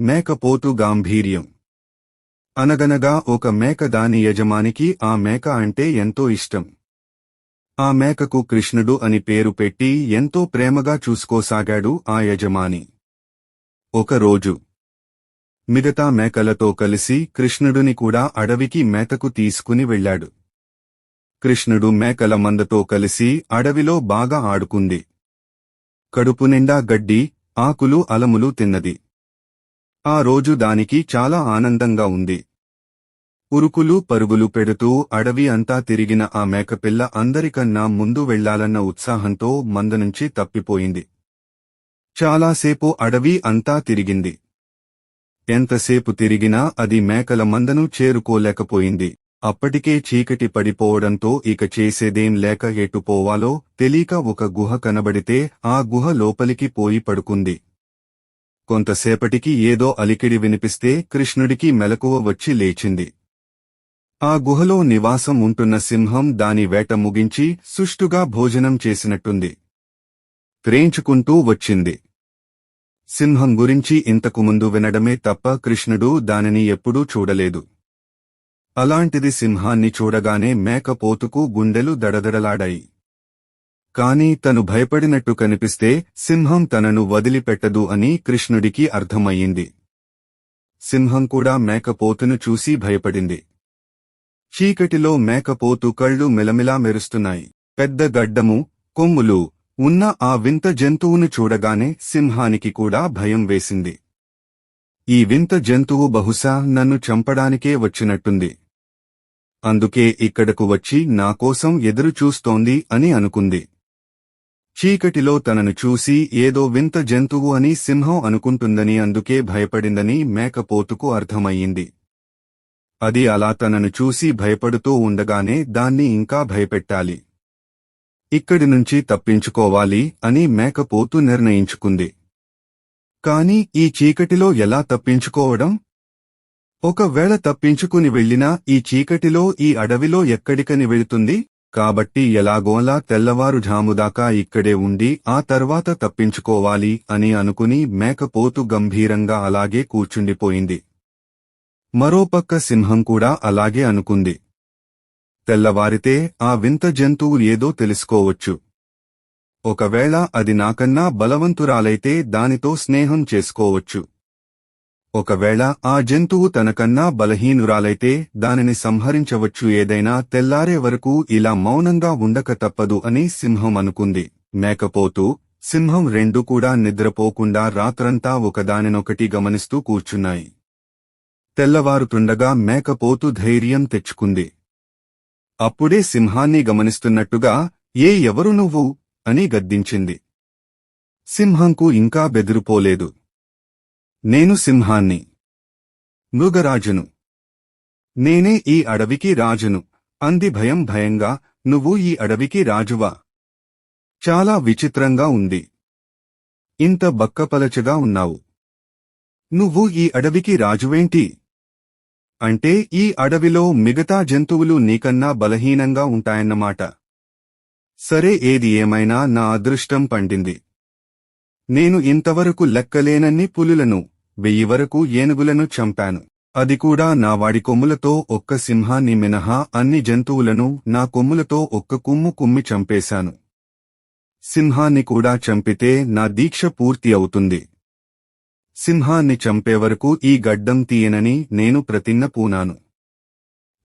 మేకపోతు గాంభీర్యం. అనగనగా ఒక మేక దాని యజమానికి ఆ మేక అంటే ఎంతో ఇష్టం. ఆ మేకకు కృష్ణుడు అని పేరు పెట్టి ఎంతో ప్రేమగా చూసుకోసాగాడు ఆ యజమాని. ఒకరోజు మిగతా మేకలతో కలిసి కృష్ణుడిని కూడా అడవికి మేతకు తీసుకుని వెళ్ళాడు. కృష్ణుడు మేకల మందతో కలిసి అడవిలో బాగా ఆడుకుంది. కడుపు నిండా గడ్డి ఆకులు అలములు తిన్నది. ఆ రోజు దానికి చాలా ఆనందంగా ఉంది. ఉరుకులు పరుగులు పెడుతూ అడవి అంతా తిరిగిన ఆ మేకపిల్ల అందరికన్నా ముందు వెళ్ళాలన్న ఉత్సాహంతో మందనుంచి తప్పిపోయింది. చాలాసేపు అడవి అంతా తిరిగింది. ఎంతసేపు తిరిగినా అది మేకల మందను చేరుకోలేకపోయింది. అప్పటికే చీకటి పడిపోవడంతో ఇక చేసేదేం లేక ఎటుపోవాలో తెలియక ఒక గుహ కనబడితే ఆ గుహ లోపలికి పోయి పడుకుంది. కొంతసేపటికి ఏదో అలికిడి వినిపిస్తే కృష్ణుడికి మెలకువ వచ్చి లేచింది. ఆ గుహలో నివాసం ఉంటున్న సింహం దాని వేట ముగించి సుష్టుగా భోజనం చేసినట్టుంది. త్రేంచుకుంటూ వచ్చింది. సింహం గురించి ఇంతకు ముందు వినడమే తప్ప కృష్ణుడు దానిని ఎప్పుడూ చూడలేదు. అలాంటిది సింహాన్ని చూడగానే మేకపోతుకు గుండెలు దడదడలాడాయి. కాని తను భయపడినట్టు కనిపిస్తే సింహం తనను వదిలిపెట్టదు అని కృష్ణుడికి అర్థమయ్యింది. సింహం కూడా మేకపోతును చూసి భయపడింది. చీకటిలో మేకపోతు కళ్ళు మెలమిలా మెరుస్తున్నాయి. పెద్ద గడ్డము కొమ్ములు ఉన్న ఆ వింత జంతువును చూడగానే సింహానికి కూడా భయం వేసింది. ఈ వింత జంతువు బహుశా నన్ను చంపడానికే వచ్చినట్టుంది. అందుకే ఇక్కడకు వచ్చి నాకోసం ఎదురుచూస్తోంది అని అనుకుంది. చీకటిలో తనను చూసి ఏదో వింత జంతువు అని సింహం అనుకుంటుందని అందుకే భయపడిందని మేకపోతుకు అర్థమయ్యింది. అది అలా తనను చూసి భయపడుతూ ఉండగానే దాన్ని ఇంకా భయపెట్టాలి. ఇక్కడి నుంచి తప్పించుకోవాలి అని మేకపోతు నిర్ణయించుకుంది. కాని ఈ చీకటిలో ఎలా తప్పించుకోవడం? ఒకవేళ తప్పించుకుని వెళ్ళినా ఈ చీకటిలో ఈ అడవిలో ఎక్కడికని వెళుతుంది? కాబట్టి ఎలాగోలా తెల్లవారుఝాముదాకా ఇక్కడే ఉండి ఆ తర్వాత తప్పించుకోవాలి అని అనుకుని మేకపోతు గంభీరంగా అలాగే కూర్చుండిపోయింది. మరోపక్క సింహం కూడా అలాగే అనుకుంది. తెల్లవారితే ఆ వింత జంతువు ఏదో తెలుసుకోవచ్చు. ఒకవేళ అది నాకన్నా బలవంతురాలైతే దానితో స్నేహం చేసుకోవచ్చు. ఒకవేళ ఆ జంతువు తనకన్నా బలహీనురాలైతే దానిని సంహరించవచ్చు ఏదైనా తెల్లారే వరకు ఇలా మౌనంగా ఉండక తప్పదు అని సింహం అనుకుంది. మేకపోతూ సింహం రెండు కూడా నిద్రపోకుండా రాత్రంతా ఒకదానినొకటి గమనిస్తూ కూర్చున్నాయి. తెల్లవారుతుండగా మేకపోతు ధైర్యం తెచ్చుకుంది. అప్పుడే సింహాన్ని గమనిస్తున్నట్టుగా ఏ ఎవరు నువ్వు? అని గద్దించింది. సింహంకు ఇంకా బెదిరిపోలేదు. నేను సింహాన్ని. మృగరాజును. నేనే ఈ అడవికి రాజును. అంది భయం భయంగా నువ్వు ఈ అడవికి రాజువా? చాలా విచిత్రంగా ఉంది. ఇంత బక్కపలచగా ఉన్నావు. నువ్వు ఈ అడవికి రాజువేంటి? అంటే ఈ అడవిలో మిగతా జంతువులు నీకన్నా బలహీనంగా ఉంటాయన్నమాట. సరే ఏది ఏమైనా నా అదృష్టం పండింది. నేను ఇంతవరకు లెక్కలేనన్ని పులులను. వెయ్యి వరకు ఏనుగులను చంపాను. అది కూడా నా వాడి కొమ్ములతో ఒక్క సింహాన్ని మినహా అన్ని జంతువులను నా కొమ్ములతో ఒక్క కుమ్ము కుమ్మి చంపేశాను. సింహాన్ని కూడా చంపితే నా దీక్ష పూర్తి అవుతుంది. సింహాన్ని చంపే వరకు ఈ గడ్డం తీయనని నేను ప్రతిన్న పూనాను.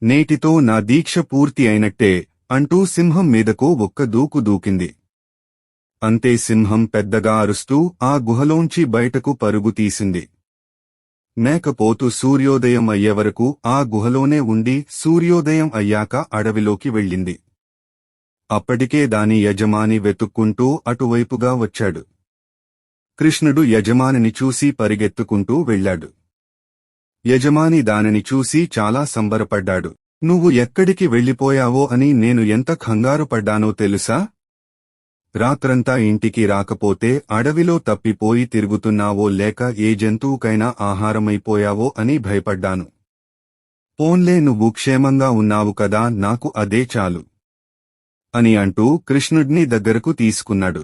నేటితో నా దీక్ష పూర్తి అయినట్టే అంటూ సింహం మీదకు ఒక్క దూకు దూకింది. అంతే సింహం పెద్దగా అరుస్తూ ఆ గుహలోంచి బయటకు పరుగు తీసింది. మేకపోతు సూర్యోదయం అయ్యే వరకు ఆ గుహలోనే ఉండి సూర్యోదయం అయ్యాక అడవిలోకి వెళ్ళింది. అప్పటికే దాని యజమాని వెతుక్కుంటూ అటువైపుగా వచ్చాడు. కృష్ణుడు యజమానిని చూసి పరిగెత్తుకుంటూ వెళ్ళాడు. యజమాని దానిని చూసి చాలా సంబరపడ్డాడు. నువ్వు ఎక్కడికి వెళ్ళిపోయావో అని నేను ఎంత కంగారు పడ్డానో తెలుసా? రాత్రంతా ఇంటికి రాకపోతే అడవిలో తప్పిపోయి తిరుగుతున్నావో లేక ఏ జంతువుకైనా ఆహారమైపోయావో అని భయపడ్డాను. పోన్లే నువ్వు క్షేమంగా ఉన్నావు కదా నాకు అదే చాలు అని అంటూ కృష్ణుడిని దగ్గరకు తీసుకున్నాడు.